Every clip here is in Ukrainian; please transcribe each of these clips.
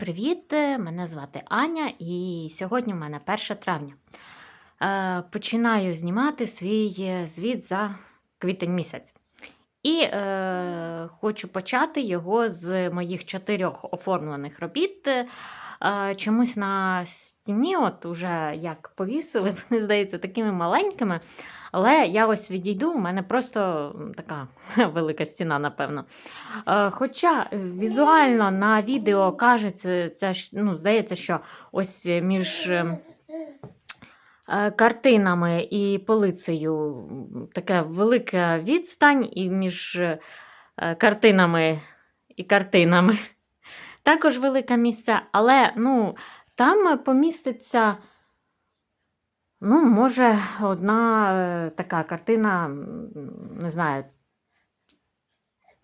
Привіт! Мене звати Аня, і сьогодні у мене 1 травня. Е, починаю знімати свій е, звіт за квітень місяць. І е, хочу почати його з моїх чотирьох оформлених робіт. Е, чомусь на стіні, от уже як повісили, вони здаються такими маленькими. Але я ось відійду, у мене просто така велика стіна, напевно. Е, Хоча візуально на відео кажеться, це, ну, здається, що ось між е, е, картинами і полицею така велика відстань, і між е, картинами і картинами також велике місце, але ну, там поміститься. Ну, може, одна е, така картина, не знаю,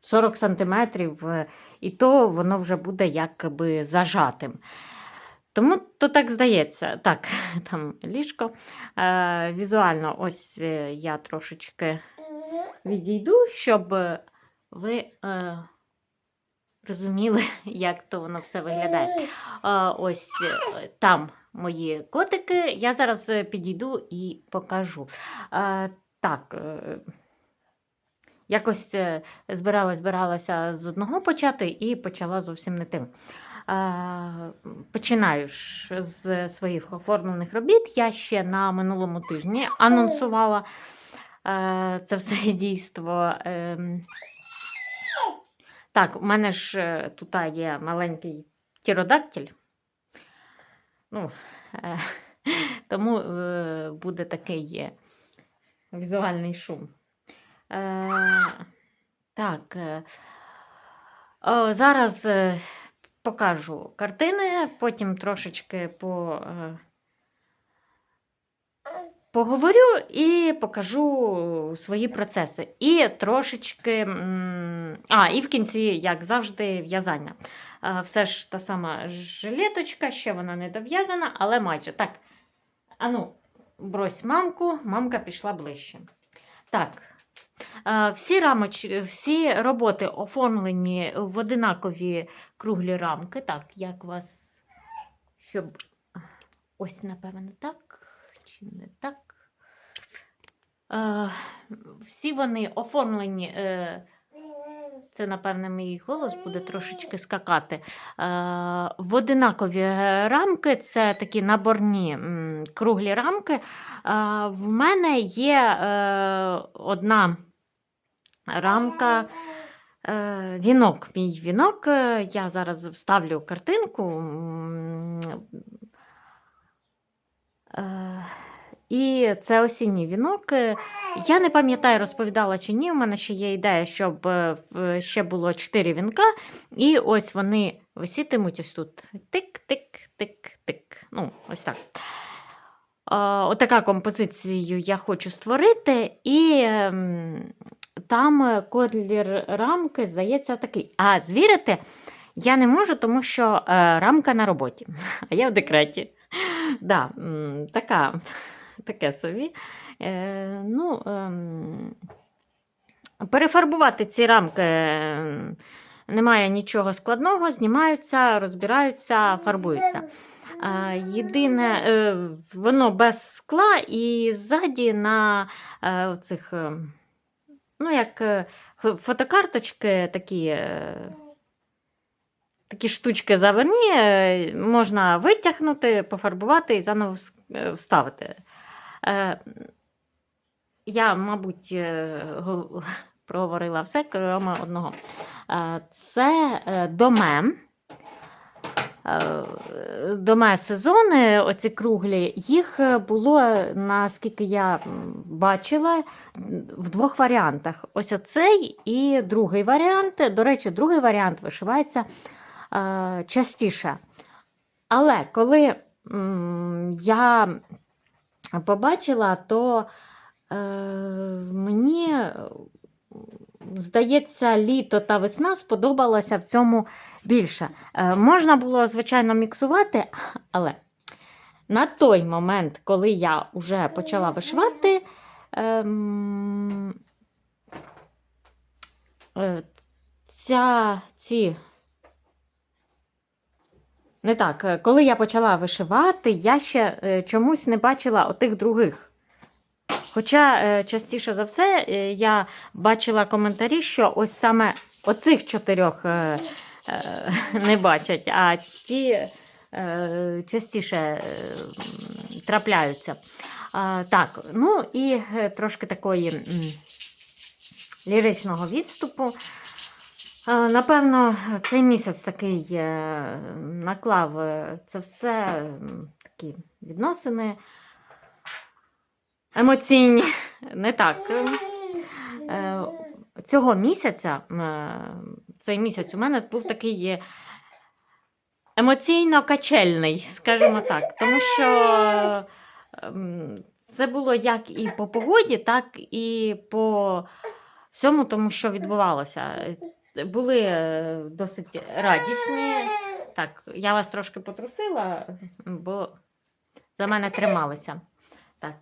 40 сантиметрів, е, і то воно вже буде якби зажатим. Тому то так здається. Так, там ліжко. Е, візуально, ось е, я трошечки відійду, щоб ви е, розуміли, як то воно все виглядає. Е, ось там мої котики. Я зараз е, підійду і покажу. Е, так, е, якось е, збиралась, збиралася з одного почати і почала зовсім не тим. Починаю з своїх оформлених робіт. Я ще на минулому тижні анонсувала це все дійство. Ем, Так, у мене ж тут є маленький тіродактиль. Ну, е, тому е, буде такий е, візуальний шум. Е, так. Е, о, зараз е, покажу картини, потім трошечки по, е, поговорю і покажу свої процеси. І трошечки. А, і в кінці, як завжди, в'язання. Е, Все ж та сама жилеточка, ще вона не дов'язана, але майже. Так. Ану, брось мамку, мамка пішла ближче. Так. Е, Всі рамоч... всі роботи оформлені в одинакові круглі рамки. Так, як вас. Щоб. Ось, напевно, так. Чи не так? Е, Всі вони оформлені. Це, напевне, мій голос буде трошечки скакати. Е, В одинакові рамки, це такі наборні круглі рамки. Е, В мене є е, одна рамка. Вінок, мій вінок. Я зараз вставлю картинку. І це осінній вінок. Е, Я не пам'ятаю, розповідала чи ні. У мене ще є ідея, щоб е, ще було 4 вінка. І ось вони висітимуть ось тут. Тик-тик-тик-тик. Ну, ось так. Е, Отака композицію я хочу створити. І ем, там колір рамки, здається, такий. А звірити я не можу, тому що рамка на роботі, а я в декреті. Да, така, таке собі. Е, ну, ем, перефарбувати ці рамки е, немає нічого складного, знімаються, розбираються, фарбуються. Е, Єдине, е, воно без скла і ззаді на е, цих, е, ну, як е, фотокарточки такі. е, Такі штучки заверні, е, можна витягнути, пофарбувати і заново е, вставити. Е, Я, мабуть, е, проговорила все, крім одного. Е, Це доме. Доме сезони, оці круглі, їх було, наскільки я бачила, в двох варіантах. Ось оцей і другий варіант. До речі, другий варіант вишивається частіше. Але коли я побачила, то е, мені е, здається, літо та весна сподобалося в цьому більше. Е, можна було, звичайно, міксувати, але на той момент, коли я вже почала вишивати, ем, е, ця, ці не так. Е, Коли я почала вишивати, я ще е, чомусь не бачила отих других. Хоча е, частіше за все я бачила коментарі, що ось саме оцих чотирьох не бачать, а ті частіше трапляються. Так, ну і трошки такої ліричного відступу. Напевно, цей місяць такий е, наклав е, це все такі відносини емоційні. Не так. Е, Цього місяця, цей місяць у мене був такий е, емоційно качельний, скажімо так. Тому що ем, це було як і по погоді, так і по всьому тому, що відбувалося. Були е, досить радісні. Так, я вас трошки потрусила, бо за мене трималися. Так.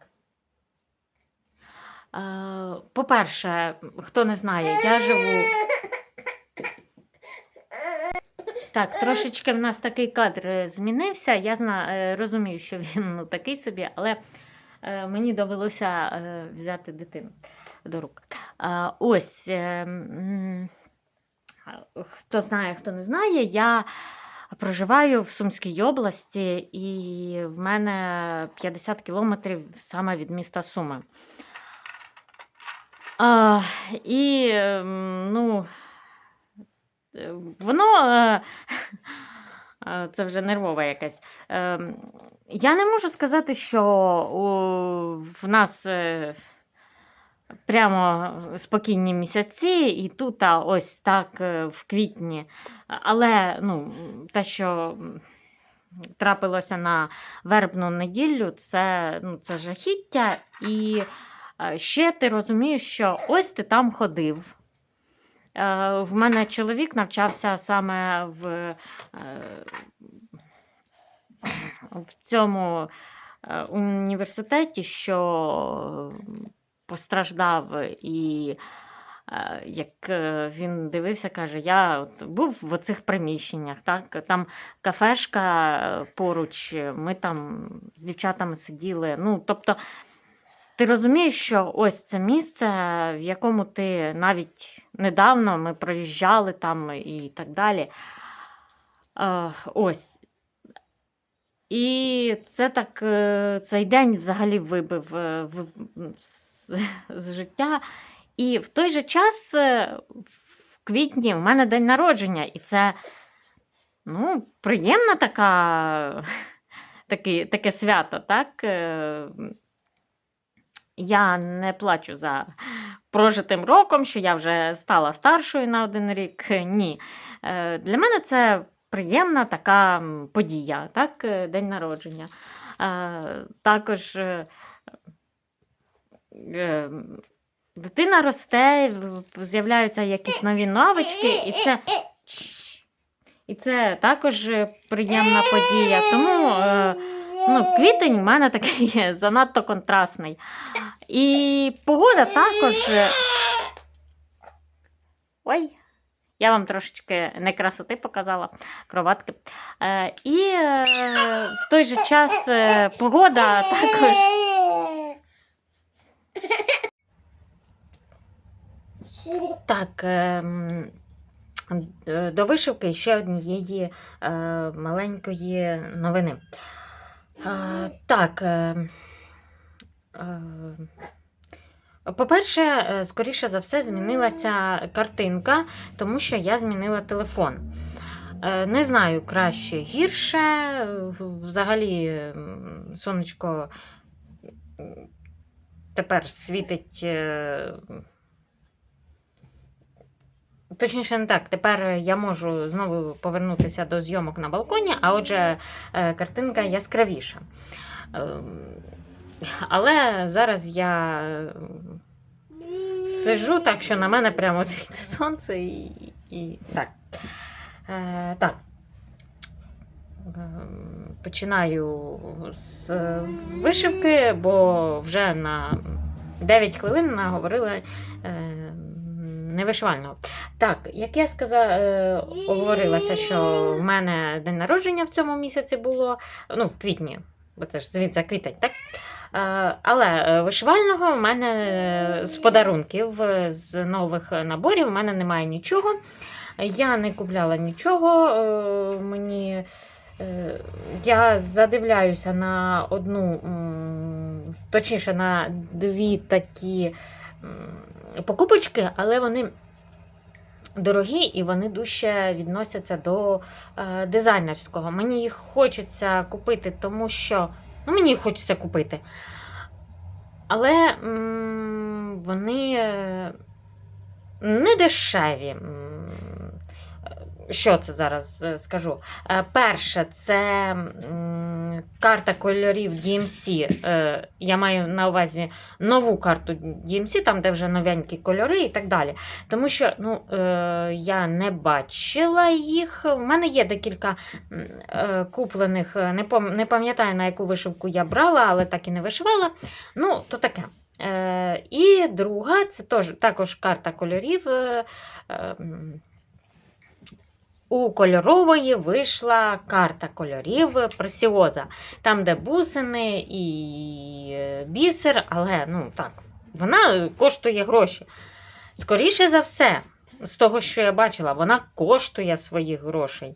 Е, По-перше, хто не знає, я живу. Так, трошечки в нас такий кадр е, змінився. Я зна... розумію, що він ну, такий собі, але мені довелося взяти дитину до рук. Ось, хто знає, хто не знає, я проживаю в Сумській області, і в мене 50 кілометрів саме від міста Суми. А, і ем, ну, воно е, це вже нервова якась. Ем, Я не можу сказати, що в нас е, прямо спокійні місяці, і тут а, ось так е, в квітні. Але ну, те, що трапилося на вербну неділю, це, ну, це жахіття. І е, ще ти розумієш, що ось ти там ходив. Е, В мене чоловік навчався саме в, в цьому університеті, що постраждав, і е, як е, він дивився, каже, я от був в оцих приміщеннях, так? там кафешка е, поруч, ми там з дівчатами сиділи. Ну, тобто, ти розумієш, що ось це місце, в якому ти навіть недавно ми проїжджали там і так далі. Ось. І це так, цей день взагалі вибив з, життя. І в той же час, е, в квітні, в мене день народження, і це ну, приємна така, таке, таке свято, так? Е, Я не плачу за прожитим роком, що я вже стала старшою на один рік. Ні. Е, Для мене це приємна така подія, так? День народження. Також дитина росте, з'являються якісь нові навички, і це, і це також приємна подія. Тому е, ну, квітень в мене такий занадто контрастний. І погода також. е, Ой, я вам трошечки не красоти показала, кроватки. Е, і в той же час погода також. Так, ем, до вишивки ще однієї е, маленької новини. Так. Е, е, по-перше, е, скоріше за все, змінилася картинка, тому що я змінила телефон. Не знаю, краще, гірше. Взагалі, сонечко тепер світить. е, Точніше, не так. Тепер я можу знову повернутися до зйомок на балконі, а отже, е, картинка яскравіша. Ем, Але зараз я е, сижу так, що на мене прямо світить сонце і, і так. Так. Починаю з вишивки, бо вже на 9 хвилин наговорила е, невишивального. Так, як я сказала, е, оговорилася, що в мене день народження в цьому місяці було, ну, в квітні, бо це ж звідси квітень, так? Е, Але вишивального в мене з подарунків, з нових наборів, в мене немає нічого. Я не купляла нічого. Мені я задивляюся на одну, точніше, на дві такі покупочки, але вони дорогі і вони дуже відносяться до е, дизайнерського. Мені їх хочеться купити, тому що ну, мені їх хочеться купити. Але вони е, не дешеві. Що це зараз е, скажу? Е, Перше, це карта кольорів DMC. Е, Я маю на увазі нову карту DMC, там, де вже новенькі кольори і так далі. Тому що ну, я не бачила їх. У мене є декілька куплених, не, пам'ятаю, на яку вишивку я брала, але так і не вишивала. Ну, то таке. І друга це також карта кольорів. Е, е, у кольорової вийшла карта кольорів пресіоза. Там, де бусини і е, бісер, але ну так, вона коштує гроші. Скоріше за все, з того, що я бачила, вона коштує своїх грошей.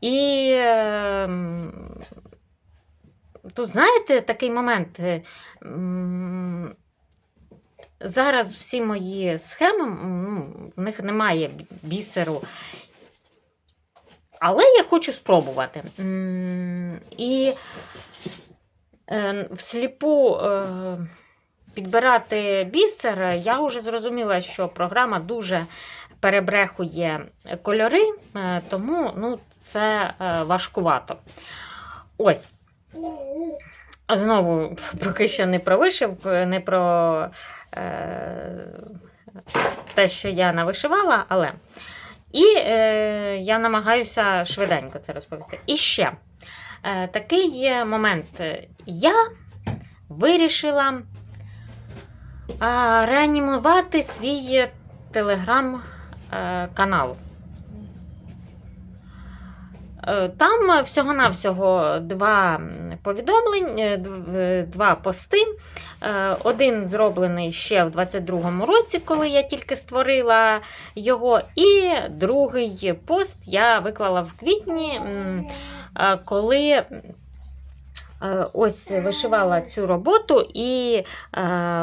І е, тут, знаєте, такий момент. е, Зараз всі мої схеми, ну, в них немає бісеру. Але я хочу спробувати. І е, всліпу е, підбирати бісер, я вже зрозуміла, що програма дуже перебрехує кольори, е, тому ну, це важкувато. Ось. Знову, поки що не про вишивку, не про е, те, що я навишивала, але. І е, я намагаюся швиденько це розповісти. І ще е, такий є момент. Я вирішила е, реанімувати свій телеграм-канал. Е, Там всього-навсього два повідомлення, е, дв- е, два пости. Е, Один зроблений ще в 22-му році, коли я тільки створила його. І другий пост я виклала в квітні, е, коли е, ось вишивала цю роботу, і е,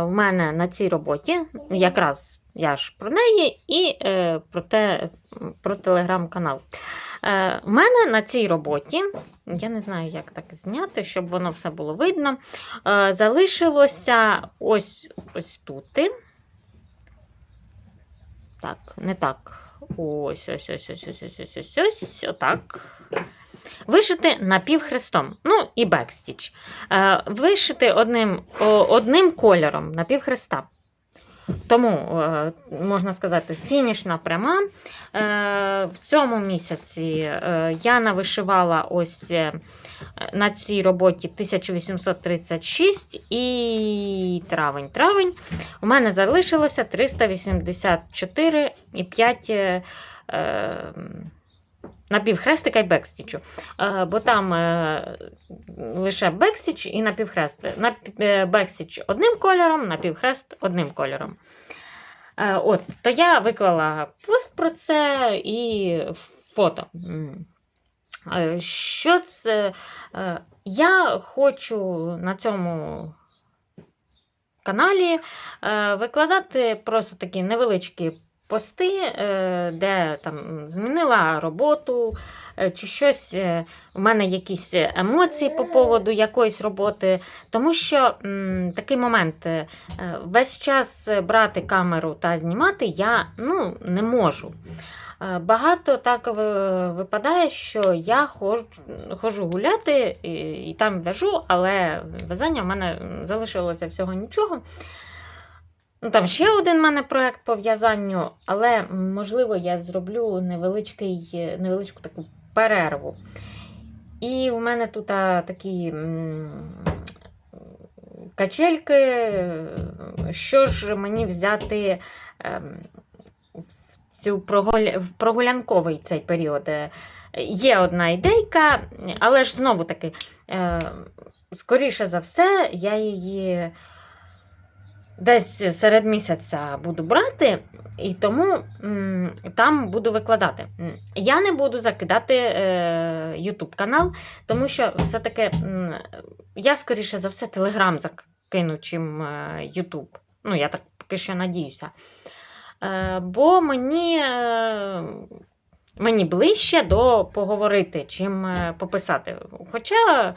в мене на цій роботі якраз я ж про неї і е, про, те, про телеграм-канал. Е, У мене на цій роботі, я не знаю, як так зняти, щоб воно все було видно. е, Залишилося ось ось тут. Так, не так. Ось, ось, ось, ось, ось, ось, ось, ось, ось, отак. Вишити напівхрестом. Ну і бекстіч. Е, Вишити одним, одним кольором напівхреста. Тому, е, можна сказати, фінішна пряма. Е, В цьому місяці е, я навишивала ось на цій роботі 1836 і травень. Травень. У мене залишилося 384,5 е, е, напівхрестика і бекстічу. Е, Бо там е, лише бекстіч і напівхрест. Напі- е, Бекстіч одним кольором, напівхрест одним кольором. От, то я виклала пост про це і фото. Що це? Я хочу на цьому каналі викладати просто такі невеличкі пости, е, де там змінила роботу, е, чи щось. е, У мене якісь емоції по поводу якоїсь роботи. Тому що м, такий момент. Весь час брати камеру та знімати я ну, не можу. Багато так випадає, що я ходжу, ходжу гуляти і, і там в'яжу, але в'язання в мене залишилося всього нічого. Ну, Там ще один в мене проєкт по в'язанню, але можливо я зроблю невеличкий, невеличку таку перерву. І в мене тут а, такі качельки. Що ж мені взяти ем, цю прогуля... в прогулянковий цей період. Е, Є одна ідейка, але ж знову таки, е, скоріше за все, я її десь серед місяця буду брати, і тому там буду викладати. Я не буду закидати е, YouTube канал, тому що все-таки я, скоріше за все, Telegram закину, чим е, YouTube. Ну, я так поки що надіюся. Е, бо мені. Мені ближче до поговорити, чим пописати. Хоча,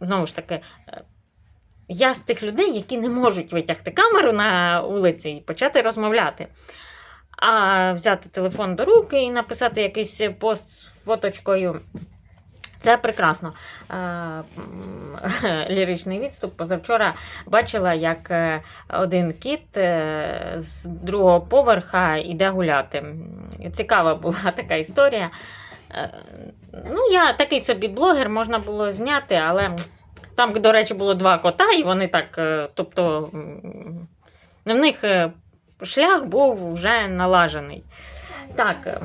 знову ж таки, я з тих людей, які не можуть витягти камеру на вулиці і почати розмовляти. А взяти телефон до руки і написати якийсь пост з фоточкою. Це прекрасно. Ліричний відступ. Позавчора бачила, як е, один кіт е, з другого поверха йде гуляти. Цікава була така історія. Е, Ну, я такий собі блогер, можна було зняти, але там, до речі, було два кота, і вони так. е, Тобто в них е, шлях був вже налажений. Так.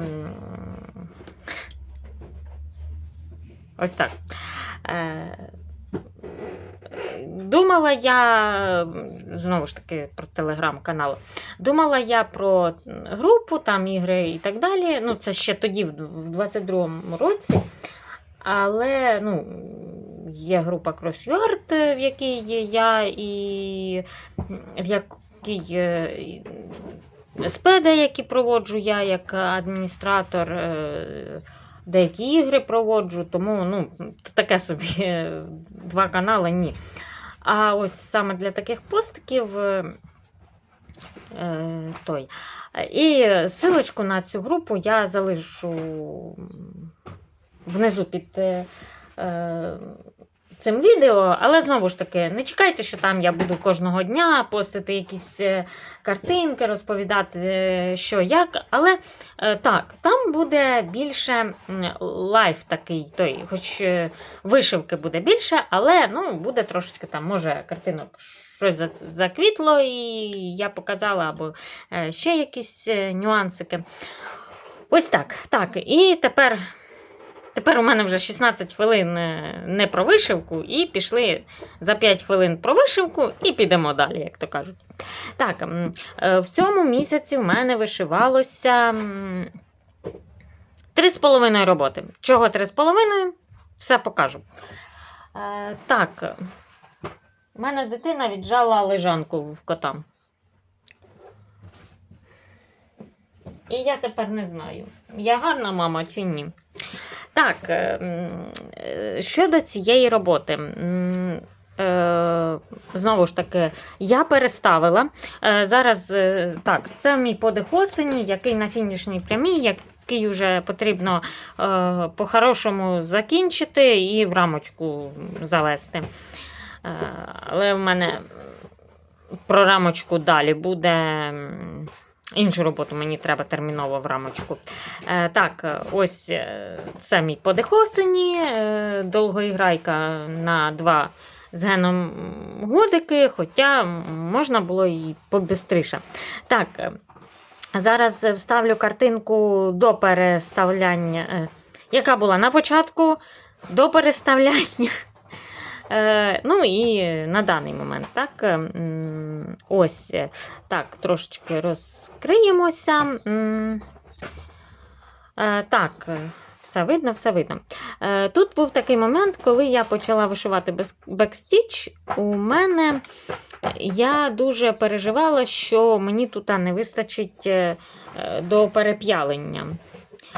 Ось так. Е, Думала я, знову ж таки, про телеграм-канал. Думала я про групу, там ігри і так далі. Ну, це ще тоді, в 22-му році. Але ну, є група CrossYard, в якій є я, і в якій е, і спеди, які проводжу я як адміністратор. е, Деякі ігри проводжу, тому ну, таке собі е, два канали ні. А ось саме для таких постиків е, е, той. І силочку на цю групу я залишу внизу під е, е, цим відео, але знову ж таки, не чекайте, що там я буду кожного дня постити якісь е, картинки, розповідати, е, що як. Але е, так, там буде більше лайф такий, той, хоч вишивки буде більше, але ну, буде трошечки там, може, картинок щось заквітло, і я показала, або ще якісь нюансики. Ось так. Так, і тепер. Тепер у мене вже 16 хвилин е, не про вишивку, і пішли за 5 хвилин про вишивку, і підемо далі, як то кажуть. Так, е, в цьому місяці в мене вишивалося м, три з половиною роботи. Чого три з половиною? Все покажу. Е, Так, у мене дитина віджала лежанку в кота. І я тепер не знаю, я гарна мама чи ні. Так, е, е, щодо цієї роботи. е, Знову ж таки, я переставила. Зараз так, це мій подих осені, який на фінішній прямій, який вже потрібно по-хорошому закінчити і в рамочку завести. Але в мене про рамочку далі буде. Іншу роботу мені треба терміново в рамочку. Е, так, е, ось е, це мій подих е, довгоіграйка на два з геном годики, хоча можна було і побистріше. Так, е, зараз вставлю картинку до переставляння, яка була на початку, до переставляння. Е, ну і на даний момент, так, е, ось е, так, трошечки розкриємося. Е, Так, все видно, все видно. Тут був такий момент, коли я почала вишивати бекстіч. У мене я дуже переживала, що мені тут не вистачить до переп'ялення.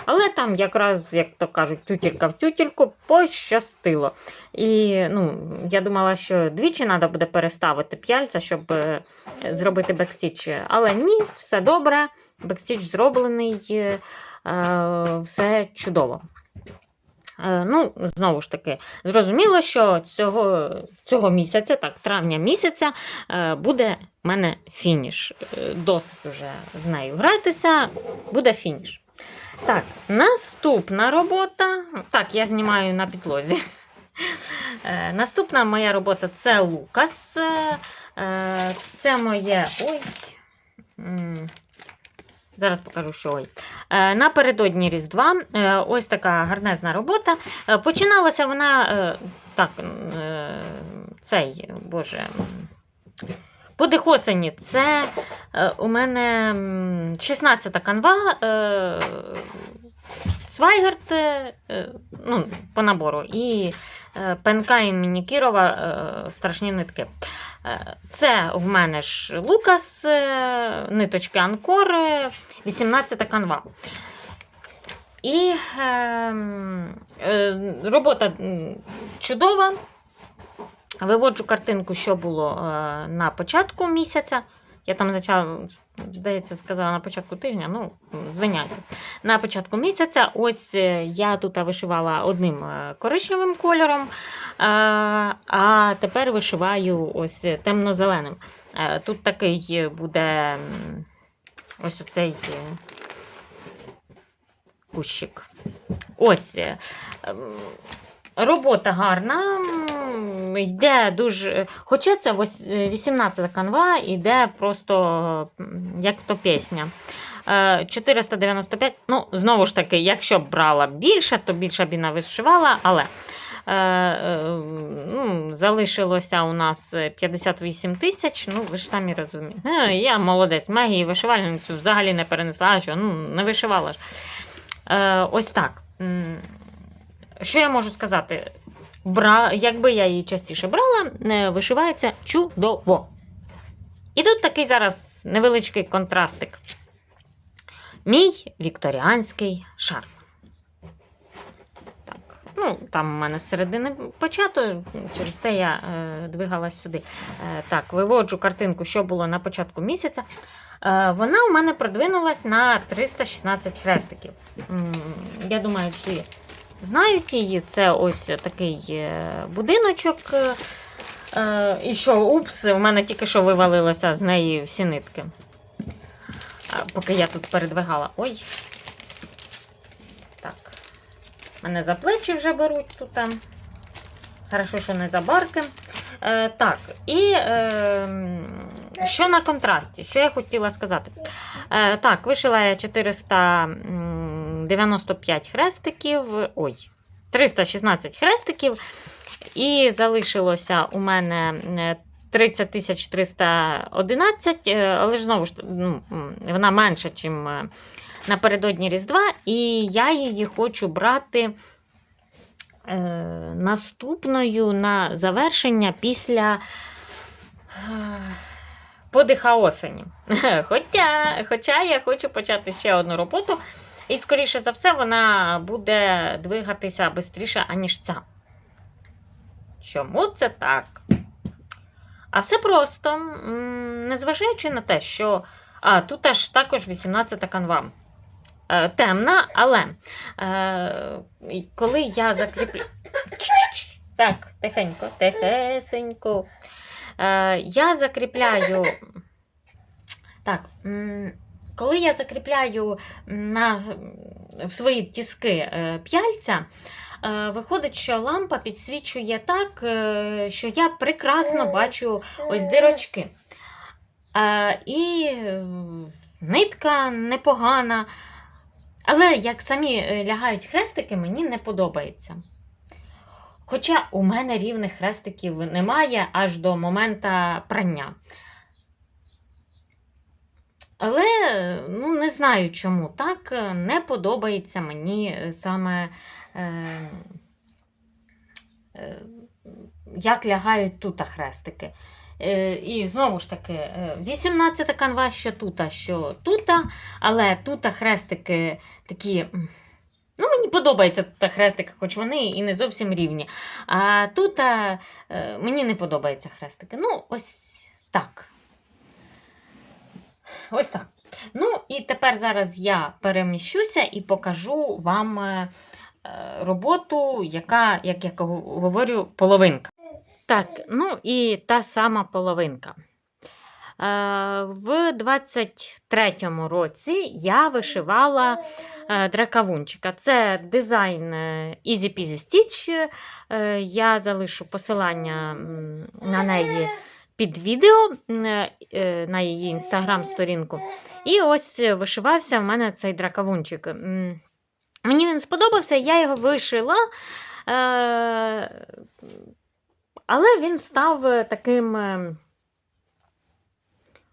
Але там якраз, як то кажуть, тютілька в тютільку пощастило. І ну, я думала, що двічі треба буде переставити п'яльця, щоб е, зробити бекстіч. Але ні, все добре. Бекстіч зроблений, е, е, все чудово. Ну, знову ж таки, зрозуміло, що цього, цього місяця, так, травня місяця, буде в мене фініш. Досить вже з нею гратися, буде фініш. Так, наступна робота. Так, я знімаю на підлозі. Е, Наступна моя робота це Лукас. Е, е, Це моє. Ой. Зараз покажу, що ой. Напередодні Різдва ось така гарнезна робота. Починалася вона так, цей, боже. М, Подих осені. Це е, у мене 16-та канва. Е, Свайгард е, ну, по набору і е, ПНК і Мінікірова е, страшні нитки. Це в мене ж Лукас, ниточки Анкор, е, 18 канва. І е, е, робота чудова. Виводжу картинку, що було е, на початку місяця. Я там зачала, здається, сказала на початку тижня, ну, звиняйте. На початку місяця, ось е, я тут вишивала одним е, коричневим кольором, а тепер вишиваю ось темно-зеленим. Тут такий буде ось оцей кущик. Ось. Е, Робота гарна, йде дуже. Хоча це вось- е, 18 канва, йде просто як то пісня. Е, 495. Ну, знову ж таки, якщо б брала більше, то більше б і не вишивала, але е, е, ну, залишилося у нас е, 58 тисяч. Ну, ви ж самі розумієте. Е, Я молодець, магії вишивальницю взагалі не перенесла, а що ну, не вишивала ж. Е, ось так. М, що я можу сказати? Бра... Якби я її частіше брала, е, вишивається чудово. І тут такий зараз невеличкий контрастик. Мій вікторіанський шарф. Так. Ну, там у мене з середини почато, через те я е, двигалась сюди. Е, так, виводжу картинку, що було на початку місяця. Е, вона у мене продвинулась на 316 хрестиків. М, Я думаю, всі знають її. Це ось такий е, будиночок. е, е, І що, упс, у мене тільки що вивалилося з неї всі нитки. Поки я тут передвигала. Ой. Так. Мене за плечі вже беруть тут. Хорошо, що не за барки. Е, так, і е, що на контрасті? Що я хотіла сказати? Е, так, вишила я 495 хрестиків. Ой, 316 хрестиків. І залишилося у мене е, 30 311, е, але знову ж ну, вона менша, ніж напередодні Різдва, і я її хочу брати е, наступною на завершення після е, подиха осені. Хоча, хоча я хочу почати ще одну роботу, і, скоріше за все, вона буде двигатися швидше, аніж ця. Чому це так? А все просто, незважаючи на те, що а, тут аж також 18 канва. Е, темна, але е, коли я закріплю. Так, тихенько, тихесенько. Е, я закріпляю. Так, коли я закріпляю на, в свої тіски е, п'яльця, е, виходить, що лампа підсвічує так, е, що я прекрасно бачу ось дирочки. І нитка непогана. Але як самі лягають хрестики, мені не подобається. Хоча у мене рівних хрестиків немає аж до моменту прання. Але ну, не знаю чому так е, не подобається мені е, саме е, е, як лягають тут хрестики. Е, і знову ж таки, е, 18 канва, що тут, що тут, але тут хрестики такі. Ну, мені подобаються тут хрестики, хоч вони і не зовсім рівні. А тут е, е, мені не подобаються хрестики. Ну, ось так. Ось так. Ну, і тепер зараз я переміщуся і покажу вам е, е, роботу, яка, як я говорю, половинка. Так, ну і та сама половинка. Е, В 23-му році я вишивала дракавунчика. Це дизайн Easy Peasy Stitch. Я залишу посилання на неї під відео е, на її інстаграм-сторінку. І ось вишивався в мене цей дракавунчик. Мені він сподобався, я його вишила. Е- але він став е, таким е,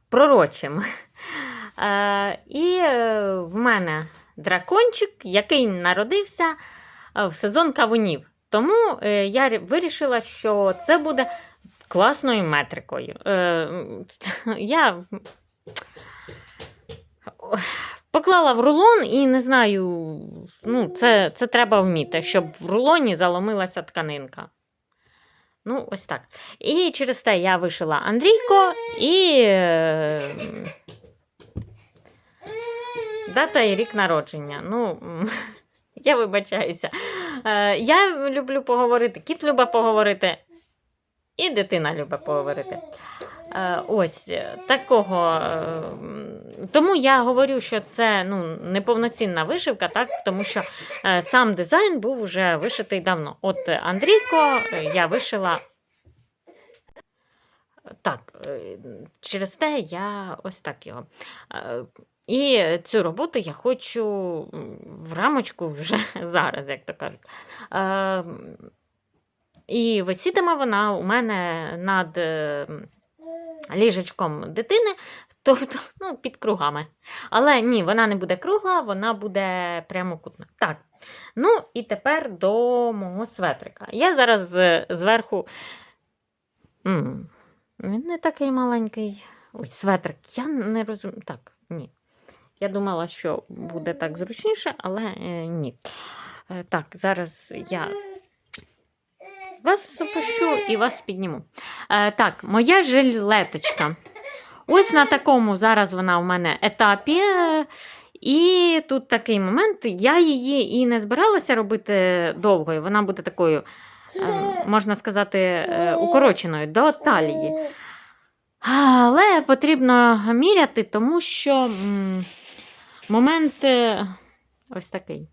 пророчим. Е, і е, в мене дракончик, який народився е, в сезон кавунів. Тому е, я вирішила, що це буде класною метрикою. Е, я поклала в рулон і не знаю, ну, це, це треба вміти, щоб в рулоні заломилася тканинка. Ну, ось так. І через те я вишила Андрійко і е, дата і рік народження. Ну, я вибачаюся. Е, Я люблю поговорити, кіт любить поговорити, і дитина любить поговорити. Е, Ось е, такого. е, Тому я говорю, що це ну, неповноцінна вишивка, так? тому що сам дизайн був вже вишитий давно. От Андрійко я вишила. Так, через те я ось так його. І цю роботу я хочу в рамочку вже зараз, як то кажуть. І висітиме вона у мене над е, ліжечком дитини, тобто ну, під кругами. Але ні, вона не буде кругла, вона буде прямокутна. Так. Ну і тепер до мого светрика. Я зараз е, зверху. М, Він не такий маленький. Ой, светрик. Я не розумію. Так, ні. Я думала, що буде так зручніше, але е, ні. Е, так, зараз я вас опущу і вас підніму. Е, так, моя жилеточка. Ось на такому зараз вона у мене етапі. І тут такий момент. Я її і не збиралася робити довгою. Вона буде такою, е, можна сказати, е, укороченою до талії. Але потрібно міряти, тому що момент е, ось такий.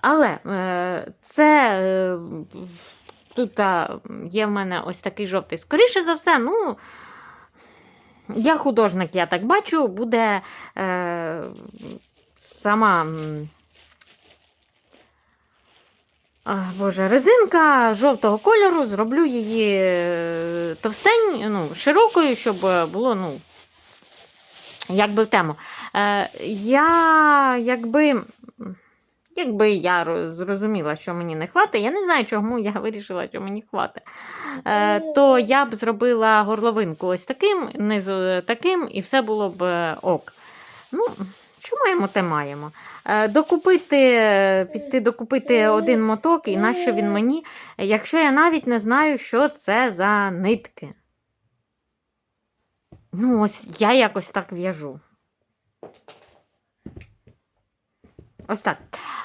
Але е, це е, тут є в мене ось такий жовтий. Скоріше за все, ну, я художник, я так бачу, буде е, сама. Боже, резинка жовтого кольору, зроблю її е, товстень, ну, широкою, щоб було, ну, якби в тему. Е, я, якби, якби я зрозуміла, що мені не хватить, я не знаю, чому я вирішила, що мені хватить, е, то я б зробила горловинку ось таким, низу таким, і все було б е, ок. Ну, що маємо, те маємо. Е, Докупити, е, піти докупити один моток, і нащо він мені, якщо я навіть не знаю, що це за нитки. Ну, ось я якось так в'яжу. Ось так.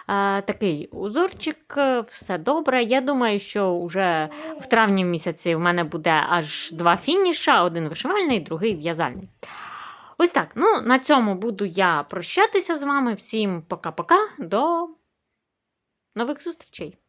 Е, такий узорчик, е, все добре. Я думаю, що вже в травні місяці в мене буде аж два фініша: один вишивальний, другий в'язальний. Ось так. Ну, на цьому буду я прощатися з вами. Всім пока-пока. До нових зустрічей!